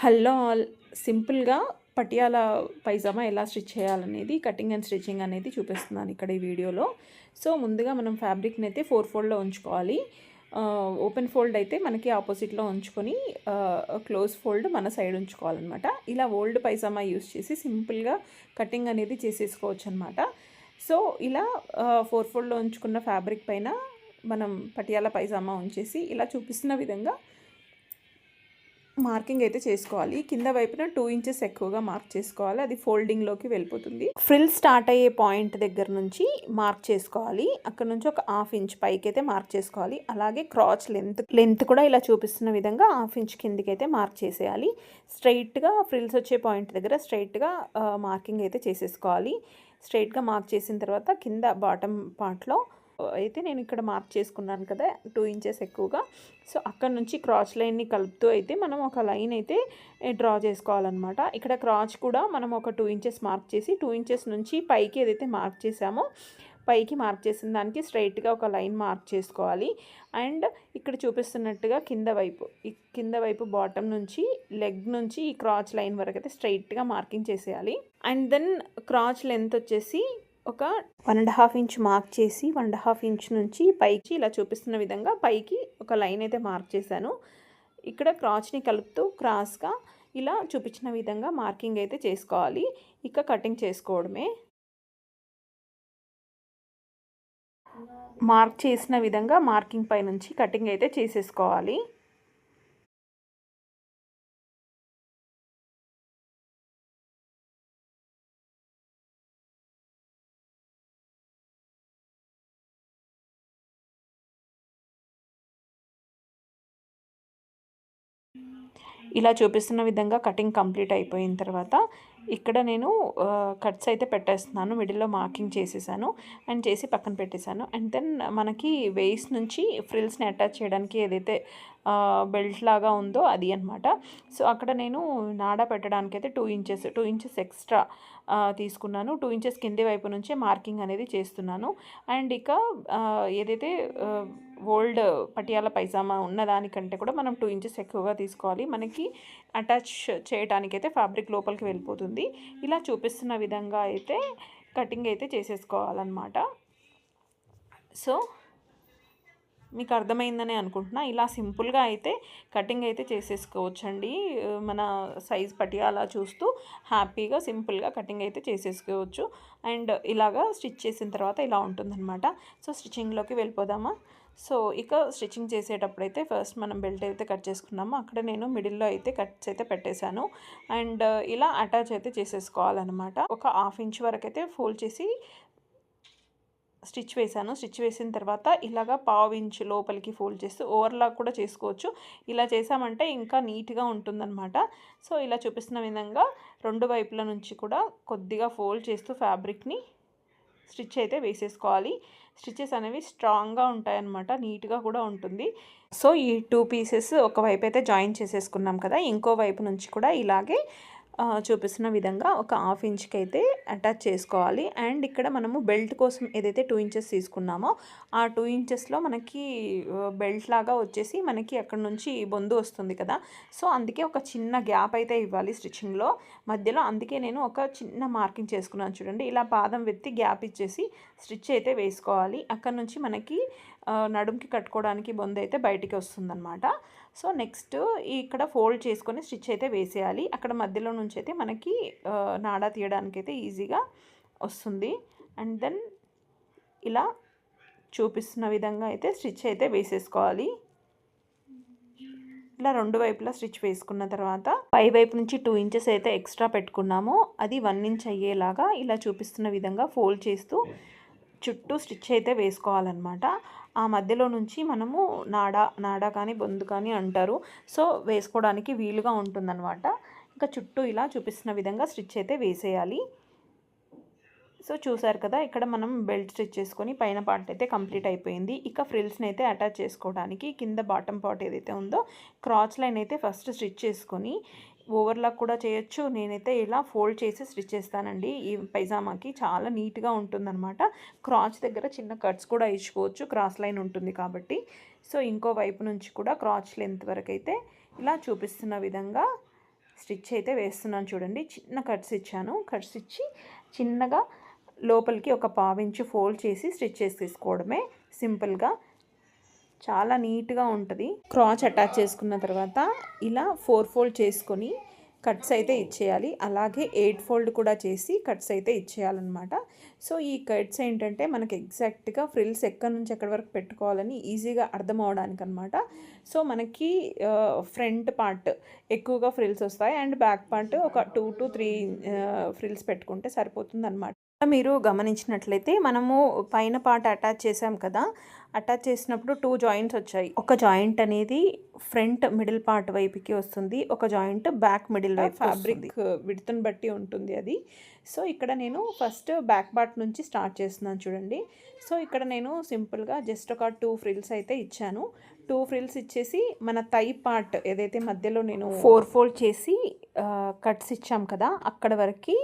Hello all సింపుల్గా పటియాల పైజామా ఎలా stitch చేయాలనేది కటింగ్ అండ్ స్టిచ్చింగ్ అనేది చూపిస్తున్నాను ఇక్కడ ఈ వీడియోలో. సో ముందుగా మనం ఫ్యాబ్రిక్ని అయితే ఫోర్ ఫోల్డ్లో ఉంచుకోవాలి. ఓపెన్ ఫోల్డ్ అయితే మనకి ఆపోజిట్లో ఉంచుకొని క్లోజ్ ఫోల్డ్ మన సైడ్ ఉంచుకోవాలన్నమాట. ఇలా ఓల్డ్ పైజామా యూస్ చేసి సింపుల్గా కటింగ్ అనేది చేసేసుకోవచ్చు అనమాట సో ఇలా ఫోర్ ఫోల్డ్లో ఉంచుకున్న ఫ్యాబ్రిక్ పైన మనం పటియాల పైజామా ఉంచేసి ఇలా చూపిస్తున్న విధంగా మార్కింగ్ అయితే చేసుకోవాలి. కింద వైపున టూ ఇంచెస్ ఎక్కువగా మార్క్ చేసుకోవాలి. అది ఫోల్డింగ్లోకి వెళ్ళిపోతుంది. ఫ్రిల్ స్టార్ట్ అయ్యే పాయింట్ దగ్గర నుంచి మార్క్ చేసుకోవాలి. అక్కడ నుంచి ఒక హాఫ్ ఇంచ్ పైకి అయితే మార్క్ చేసుకోవాలి. అలాగే క్రాచ్ లెంత్ లెంత్ కూడా ఇలా చూపిస్తున్న విధంగా హాఫ్ ఇంచ్ కిందికి అయితే మార్క్ చేసేయాలి. స్ట్రైట్గా ఫ్రిల్స్ వచ్చే పాయింట్ దగ్గర స్ట్రైట్గా మార్కింగ్ అయితే చేసేసుకోవాలి. స్ట్రైట్గా మార్క్ చేసిన తర్వాత కింద బాటమ్ పార్ట్లో అయితే నేను ఇక్కడ మార్క్ చేసుకున్నాను కదా టూ ఇంచెస్ ఎక్కువగా. సో అక్కడ నుంచి క్రాచ్ లైన్ని కలుపుతూ అయితే మనం ఒక లైన్ అయితే డ్రా చేసుకోవాలన్నమాట. ఇక్కడ క్రాచ్ కూడా మనం ఒక టూ ఇంచెస్ మార్క్ చేసి టూ ఇంచెస్ నుంచి పైకి ఏదైతే మార్క్ చేసామో పైకి మార్క్ చేసిన దానికి స్ట్రైట్గా ఒక లైన్ మార్క్ చేసుకోవాలి. అండ్ ఇక్కడ చూపిస్తున్నట్టుగా కింద వైపు ఈ కింద వైపు బాటమ్ నుంచి లెగ్ నుంచి ఈ క్రాచ్ లైన్ వరకు అయితే స్ట్రైట్గా మార్కింగ్ చేసేయాలి. అండ్ దెన్ క్రాచ్ లెంత్ వచ్చేసి ఒక one and half inch mark చేసి వన్ అండ్ హాఫ్ ఇంచ్ నుంచి పైకి ఇలా చూపిస్తున్న విధంగా పైకి ఒక లైన్ అయితే మార్క్ చేశాను. ఇక్కడ క్రాచ్ని కలుపుతూ క్రాస్గా ఇలా చూపించిన విధంగా మార్కింగ్ అయితే చేసుకోవాలి. ఇక కటింగ్ చేసుకోవడమే. మార్క్ చేసిన విధంగా మార్కింగ్ పై నుంచి కటింగ్ అయితే చేసేసుకోవాలి. ఇలా చూపిస్తున్న విధంగా కటింగ్ కంప్లీట్ అయిపోయిన తర్వాత ఇక్కడ నేను కట్స్ అయితే పెట్టేస్తున్నాను. మిడిల్లో మార్కింగ్ చేసేసాను అండ్ చేసి పక్కన పెట్టేశాను. అండ్ దెన్ మనకి వేస్ నుంచి ఫ్రిల్స్ని అటాచ్ చేయడానికి ఏదైతే బెల్ట్ లాగా ఉందో అది అనమాట సో అక్కడ నేను నాడా పెట్టడానికి అయితే two inches two inches extra తీసుకున్నాను. టూ ఇంచెస్ కింది వైపు నుంచే మార్కింగ్ అనేది చేస్తున్నాను. అండ్ ఇక ఏదైతే ఓల్డ్ పటియాల పైజామా ఉన్నదానికంటే కూడా మనం టూ ఇంచెస్ ఎక్కువగా తీసుకోవాలి. మనకి అటాచ్ చేయడానికైతే ఫ్యాబ్రిక్ లోపలికి వెళ్ళిపోతుంది. ఇలా చూపిస్తున్న విధంగా అయితే కటింగ్ అయితే చేసేసుకోవాలన్నమాట. సో మీకు అర్థమైందని అనుకుంటున్నా. ఇలా సింపుల్గా అయితే కటింగ్ అయితే చేసేసుకోవచ్చండి. మన సైజ్ పట్టి అలా చూస్తూ హ్యాపీగా సింపుల్గా కటింగ్ అయితే చేసేసుకోవచ్చు. అండ్ ఇలాగా స్టిచ్ చేసిన తర్వాత ఇలా ఉంటుందన్నమాట. సో స్టిచ్చింగ్లోకి వెళ్ళిపోదామా? సో ఇక స్టిచ్చింగ్ చేసేటప్పుడు అయితే ఫస్ట్ మనం బెల్ట్ అయితే కట్ చేసుకున్నాము. అక్కడ నేను మిడిల్లో అయితే కట్స్ అయితే పెట్టేశాను. అండ్ ఇలా అటాచ్ అయితే చేసేసుకోవాలన్నమాట. ఒక హాఫ్ ఇంచ్ వరకు అయితే ఫోల్డ్ చేసి స్టిచ్ వేసాను స్టిచ్ వేసిన తర్వాత ఇలాగా పావు ఇంచు లోపలికి ఫోల్డ్ చేస్తూ ఓవర్లాక్ కూడా చేసుకోవచ్చు. ఇలా చేసామంటే ఇంకా నీట్గా ఉంటుందన్నమాట. సో ఇలా చూపిస్తున్న విధంగా రెండు వైపుల నుంచి కూడా కొద్దిగా ఫోల్డ్ చేస్తూ ఫ్యాబ్రిక్ని స్టిచ్ అయితే వేసేసుకోవాలి. స్టిచెస్ అనేవి స్ట్రాంగ్గా ఉంటాయన్నమాట నీట్గా కూడా ఉంటుంది. సో ఈ టూ పీసెస్ ఒకవైపు అయితే జాయిన్ చేసేసుకున్నాం కదా ఇంకో వైపు నుంచి కూడా ఇలాగే చూపిస్తున్న విధంగా ఒక హాఫ్ ఇంచ్కి అయితే అటాచ్ చేసుకోవాలి. అండ్ ఇక్కడ మనము బెల్ట్ కోసం ఏదైతే టూ ఇంచెస్ తీసుకున్నామో ఆ టూ ఇంచెస్లో మనకి బెల్ట్ లాగా వచ్చేసి మనకి అక్కడ నుంచి బొందు వస్తుంది కదా. సో అందుకే ఒక చిన్న గ్యాప్ అయితే ఇవ్వాలి స్టిచ్చింగ్లో. మధ్యలో అందుకే నేను ఒక చిన్న మార్కింగ్ చేసుకున్నాను చూడండి. ఇలా పాదం వెత్తి గ్యాప్ ఇచ్చేసి స్టిచ్ అయితే వేసుకోవాలి. అక్కడ నుంచి మనకి నడుముకి కట్టుకోవడానికి బొందు అయితే బయటికి వస్తుందన్నమాట. సో నెక్స్ట్ ఇక్కడ ఫోల్డ్ చేసుకొని స్టిచ్ అయితే వేసేయాలి. అక్కడ మధ్యలో నుంచి అయితే మనకి నాడా తీయడానికి అయితే ఈజీగా వస్తుంది. అండ్ దెన్ ఇలా చూపిస్తున్న విధంగా అయితే స్టిచ్ అయితే వేసేసుకోవాలి. ఇలా రెండు వైపులా స్టిచ్ వేసుకున్న తర్వాత పై వైపు నుంచి టూ ఇంచెస్ అయితే ఎక్స్ట్రా పెట్టుకున్నామో. అది వన్ ఇంచ్ అయ్యేలాగా ఇలా చూపిస్తున్న విధంగా ఫోల్డ్ చేస్తూ చుట్టూ స్టిచ్ అయితే వేసుకోవాలన్నమాట. ఆ మధ్యలో నుంచి మనము నాడా నాడా కానీ బొందు కానీ అంటారు. సో వేసుకోవడానికి వీలుగా ఉంటుందన్నమాట. ఇంకా చుట్టూ ఇలా చూపిస్తున్న విధంగా స్టిచ్ అయితే వేసేయాలి. సో చూసారు కదా ఇక్కడ మనం బెల్ట్ స్టిచ్ చేసుకొని పైన పార్ట్ అయితే కంప్లీట్ అయిపోయింది. ఇక ఫ్రిల్స్ని అయితే అటాచ్ చేసుకోవడానికి కింద బాటమ్ పార్ట్ ఏదైతే ఉందో క్రాచ్ లైన్ అయితే ఫస్ట్ స్టిచ్ చేసుకొని ఓవర్లాక్ కూడా చేయొచ్చు. నేనైతే ఇలా ఫోల్డ్ చేసి స్టిచ్ చేస్తానండి. ఈ పైజామాకి చాలా నీట్గా ఉంటుందన్నమాట. క్రాచ్ దగ్గర చిన్న కట్స్ కూడా ఇచ్చుకోవచ్చు క్రాస్ లైన్ ఉంటుంది కాబట్టి. సో ఇంకో వైపు నుంచి కూడా క్రాచ్ లెంత్ వరకు అయితే ఇలా చూపిస్తున్న విధంగా స్టిచ్ అయితే వేస్తున్నాను చూడండి. చిన్న కట్స్ ఇచ్చాను. కట్స్ ఇచ్చి చిన్నగా లోపలికి ఒక పావించి ఫోల్డ్ చేసి స్టిచ్ చేసి తీసుకోవడమే సింపుల్గా. చాలా నీట్గా ఉంటుంది. క్రాచ్ అటాచ్ చేసుకున్న తర్వాత ఇలా ఫోర్ ఫోల్డ్ చేసుకొని కట్స్ అయితే ఇచ్చేయాలి. అలాగే ఎయిట్ ఫోల్డ్ కూడా చేసి కట్స్ అయితే ఇచ్చేయాలన్నమాట. సో ఈ కట్స్ ఏంటంటే మనకి ఎగ్జాక్ట్గా ఫ్రిల్స్ ఎక్కడి నుంచి ఎక్కడి వరకు పెట్టుకోవాలని ఈజీగా అర్థం అవడానికి అనమాట సో మనకి ఫ్రంట్ పార్ట్ ఎక్కువగా ఫ్రిల్స్ వస్తాయి. అండ్ బ్యాక్ పార్ట్ ఒక టూ టు త్రీ ఫ్రిల్స్ పెట్టుకుంటే సరిపోతుంది అనమాట మీరు గమనించినట్లయితే మనము పైన పార్ట్ అటాచ్ చేసాం కదా అటాచ్ చేసినప్పుడు టూ జాయింట్స్ వచ్చాయి. ఒక జాయింట్ అనేది ఫ్రంట్ మిడిల్ పార్ట్ వైపుకి వస్తుంది ఒక జాయింట్ బ్యాక్ మిడిల్ వైపు ఫ్యాబ్రిక్ విడుతుని బట్టి ఉంటుంది అది. సో ఇక్కడ నేను ఫస్ట్ బ్యాక్ పార్ట్ నుంచి స్టార్ట్ చేస్తున్నాను చూడండి. సో ఇక్కడ నేను సింపుల్గా జస్ట్ ఒక టూ ఫ్రిల్స్ అయితే ఇచ్చాను. టూ ఫ్రిల్స్ ఇచ్చేసి మన తై పార్ట్ ఏదైతే మధ్యలో నేను ఫోర్ ఫోల్డ్ చేసి కట్స్ ఇచ్చాం కదా అక్కడ వరకు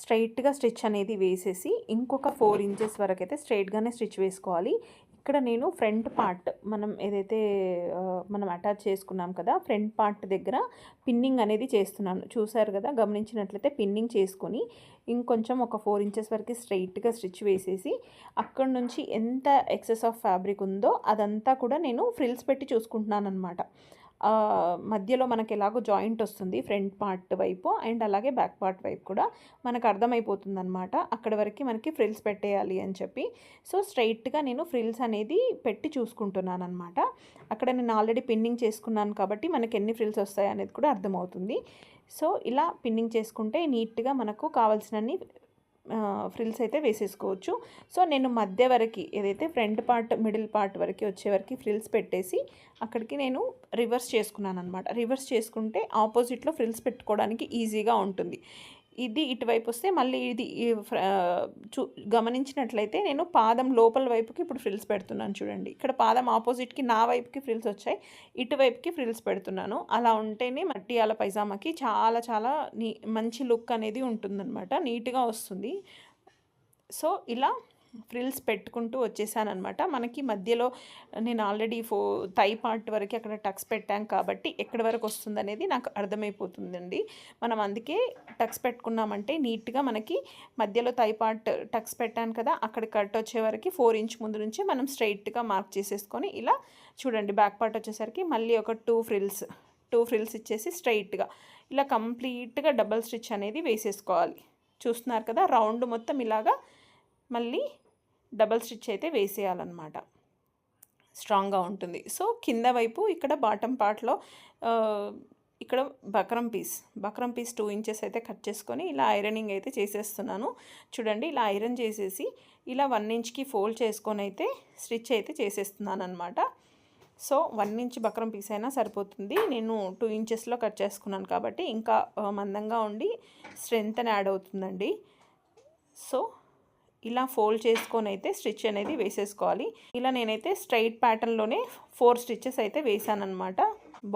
స్ట్రైట్గా స్టిచ్ అనేది వేసేసి ఇంకొక ఫోర్ ఇంచెస్ వరకు అయితే స్ట్రైట్గానే స్టిచ్ వేసుకోవాలి. ఇక్కడ నేను ఫ్రంట్ పార్ట్ మనం ఏదైతే మనం అటాచ్ చేసుకున్నాం కదా ఫ్రంట్ పార్ట్ దగ్గర పిన్నింగ్ అనేది చేస్తున్నాను. చూసారు కదా గమనించినట్లయితే పిన్నింగ్ చేసుకొని ఇంకొంచెం ఒక ఫోర్ ఇంచెస్ వరకు స్ట్రైట్గా స్టిచ్ వేసేసి అక్కడ నుంచి ఎంత ఎక్సెస్ ఆఫ్ ఫ్యాబ్రిక్ ఉందో అదంతా కూడా నేను ఫ్రిల్స్ పెట్టి చూసుకుంటున్నాను అనమాట మధ్యలో మనకి ఎలాగో జాయింట్ వస్తుంది ఫ్రంట్ పార్ట్ వైపు అండ్ అలాగే బ్యాక్ పార్ట్ వైపు కూడా మనకు అర్థమైపోతుంది అనమాట అక్కడ వరకు మనకి ఫ్రిల్స్ పెట్టేయాలి అని చెప్పి. సో స్ట్రైట్గా నేను ఫ్రిల్స్ అనేది పెట్టి చూసుకుంటున్నాను అనమాట అక్కడ నేను ఆల్రెడీ పిన్నింగ్ చేసుకున్నాను కాబట్టి మనకి ఎన్ని ఫ్రిల్స్ వస్తాయి అనేది కూడా అర్థమవుతుంది. సో ఇలా పిన్నింగ్ చేసుకుంటే నీట్గా మనకు కావాల్సినన్ని ఫ్రిల్స్ అయితే వేసేసుకోవచ్చు. సో నేను మధ్య వరకు ఏదైతే ఫ్రంట్ పార్ట్ మిడిల్ పార్ట్ వరకు వచ్చే వరకు ఫ్రిల్స్ పెట్టేసి అక్కడికి నేను రివర్స్ చేసుకున్నాను అనమాట రివర్స్ చేసుకుంటే ఆపోజిట్లో ఫ్రిల్స్ పెట్టుకోవడానికి ఈజీగా ఉంటుంది. ఇది ఇటువైపు వస్తే మళ్ళీ ఇది చూ గమనించినట్లయితే నేను పాదం లోపల వైపుకి ఇప్పుడు ఫ్రిల్స్ పెడుతున్నాను చూడండి. ఇక్కడ పాదం ఆపోజిట్కి నా వైపుకి ఫ్రిల్స్ వచ్చాయి ఇటువైపుకి ఫ్రిల్స్ పెడుతున్నాను. అలా ఉంటేనే మట్టియాల పైజామాకి చాలా చాలా నీ మంచి లుక్ అనేది ఉంటుందన్నమాట నీట్గా వస్తుంది. సో ఇలా ఫ్రిల్స్ పెట్టుకుంటూ వచ్చేసానమాట మనకి మధ్యలో నేను ఆల్రెడీ ఫో థై పార్ట్ వరకు అక్కడ టక్స్ పెట్టాం కాబట్టి ఎక్కడి వరకు వస్తుంది అనేది నాకు అర్థమైపోతుందండి. మనం అందుకే టక్స్ పెట్టుకున్నామంటే నీట్గా మనకి మధ్యలో థై పార్ట్ టక్స్ పెట్టాను కదా అక్కడ కట్ వచ్చే వరకు ఫోర్ ఇంచ్ ముందు నుంచి మనం స్ట్రైట్గా మార్క్ చేసేసుకొని ఇలా చూడండి బ్యాక్ పార్ట్ వచ్చేసరికి మళ్ళీ ఒక టూ ఫ్రిల్స్ టూ ఫ్రిల్స్ ఇచ్చేసి స్ట్రైట్గా ఇలా కంప్లీట్గా డబల్ స్టిచ్ అనేది వేసేసుకోవాలి. చూస్తున్నారు కదా రౌండ్ మొత్తం ఇలాగా మళ్ళీ డబల్ స్టిచ్ అయితే వేసేయాలన్నమాట. స్ట్రాంగ్గా ఉంటుంది. సో కింద వైపు ఇక్కడ బాటమ్ పార్ట్లో ఇక్కడ buckram piece. Buckram piece two inches అయితే కట్ చేసుకొని ఇలా ఐరనింగ్ అయితే చేసేస్తున్నాను. చూడండి ఇలా ఐరన్ చేసేసి ఇలా వన్ ఇంచ్కి ఫోల్డ్ చేసుకొని అయితే స్టిచ్ అయితే చేసేస్తున్నాను అనమాట so one inch buckram piece అయినా సరిపోతుంది. నేను టూ ఇంచెస్లో కట్ చేసుకున్నాను కాబట్టి ఇంకా మందంగా ఉండి స్ట్రెంత్ అని యాడ్ అవుతుందండి. సో ఇలా ఫోల్డ్ చేసుకొని అయితే స్టిచ్ అనేది వేసేసుకోవాలి. ఇలా నేనైతే స్ట్రైట్ ప్యాటర్న్లోనే ఫోర్ స్టిచ్చెస్ అయితే వేసానమాట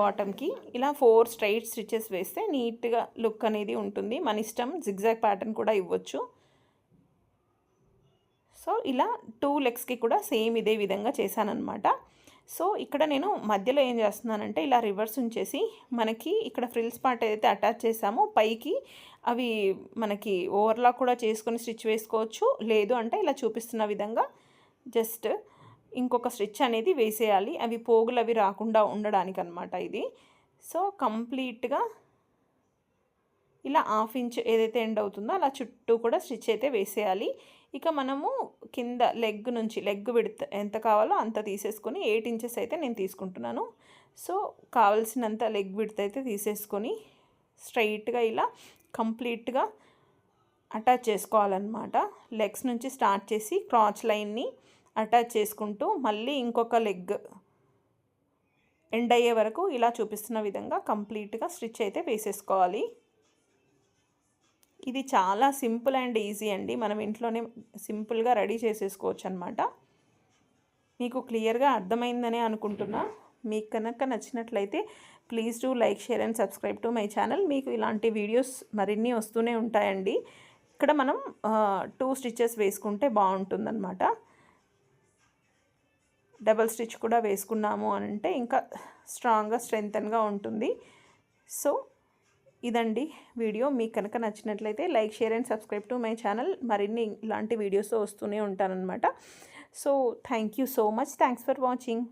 బాటమ్కి. ఇలా ఫోర్ స్ట్రైట్ స్టిచ్చెస్ వేస్తే నీట్గా లుక్ అనేది ఉంటుంది. మన ఇష్టం జిగ్జాగ్ ప్యాటర్న్ కూడా ఇవ్వచ్చు. సో ఇలా టూ లెగ్స్కి కూడా సేమ్ ఇదే విధంగా చేశానమాట సో ఇక్కడ నేను మధ్యలో ఏం చేస్తున్నానంటే ఇలా రివర్స్ ఉంచేసి మనకి ఇక్కడ ఫ్రిల్స్ పార్ట్ ఏదైతే అటాచ్ చేసామో పైకి అవి మనకి ఓవర్లాక్ కూడా చేసుకొని స్టిచ్ వేసుకోవచ్చు. లేదు అంటే ఇలా చూపిస్తున్న విధంగా జస్ట్ ఇంకొక స్టిచ్ అనేది వేసేయాలి. అవి పోగులు అవి రాకుండా ఉండడానికి అనమాట ఇది. సో కంప్లీట్గా ఇలా హాఫ్ ఇంచ్ ఏదైతే ఎండ్ అవుతుందో అలా చుట్టూ కూడా స్టిచ్ అయితే వేసేయాలి. ఇక మనము కింద లెగ్ నుంచి లెగ్ విడత ఎంత కావాలో అంత తీసేసుకొని ఎయిట్ ఇంచెస్ అయితే నేను తీసుకుంటున్నాను. సో కావలసినంత లెగ్ విడత అయితే తీసేసుకొని స్ట్రైట్గా ఇలా కంప్లీట్గా అటాచ్ చేసుకోవాలన్నమాట. లెగ్స్ నుంచి స్టార్ట్ చేసి క్రాచ్ లైన్ని అటాచ్ చేసుకుంటూ మళ్ళీ ఇంకొక లెగ్ ఎండ్ అయ్యే వరకు ఇలా చూపిస్తున్న విధంగా కంప్లీట్గా స్టిచ్ అయితే వేసేసుకోవాలి. ఇది చాలా సింపుల్ అండ్ ఈజీ అండి. మనం ఇంట్లోనే సింపుల్గా రెడీ చేసేసుకోవచ్చు అనమాట మీకు క్లియర్గా అర్థమైందనే అనుకుంటున్నా. మీకు కనుక నచ్చినట్లయితే please do like share and subscribe to my channel మీకు ఇలాంటి వీడియోస్ మరిన్ని వస్తూనే ఉంటాయండి. ఇక్కడ మనం టూ స్టిచ్చెస్ వేసుకుంటే బాగుంటుందన్నమాట. డబల్ స్టిచ్ కూడా వేసుకున్నాము అని అంటే ఇంకా స్ట్రాంగ్గా స్ట్రెంగ్తన్గా ఉంటుంది. సో ఇదండి వీడియో మీకు కనుక నచ్చినట్లయితే like share and subscribe to my channel మరిన్ని ఇలాంటి వీడియోస్ వస్తూనే ఉంటానన్నమాట. So thank you so much thanks for watching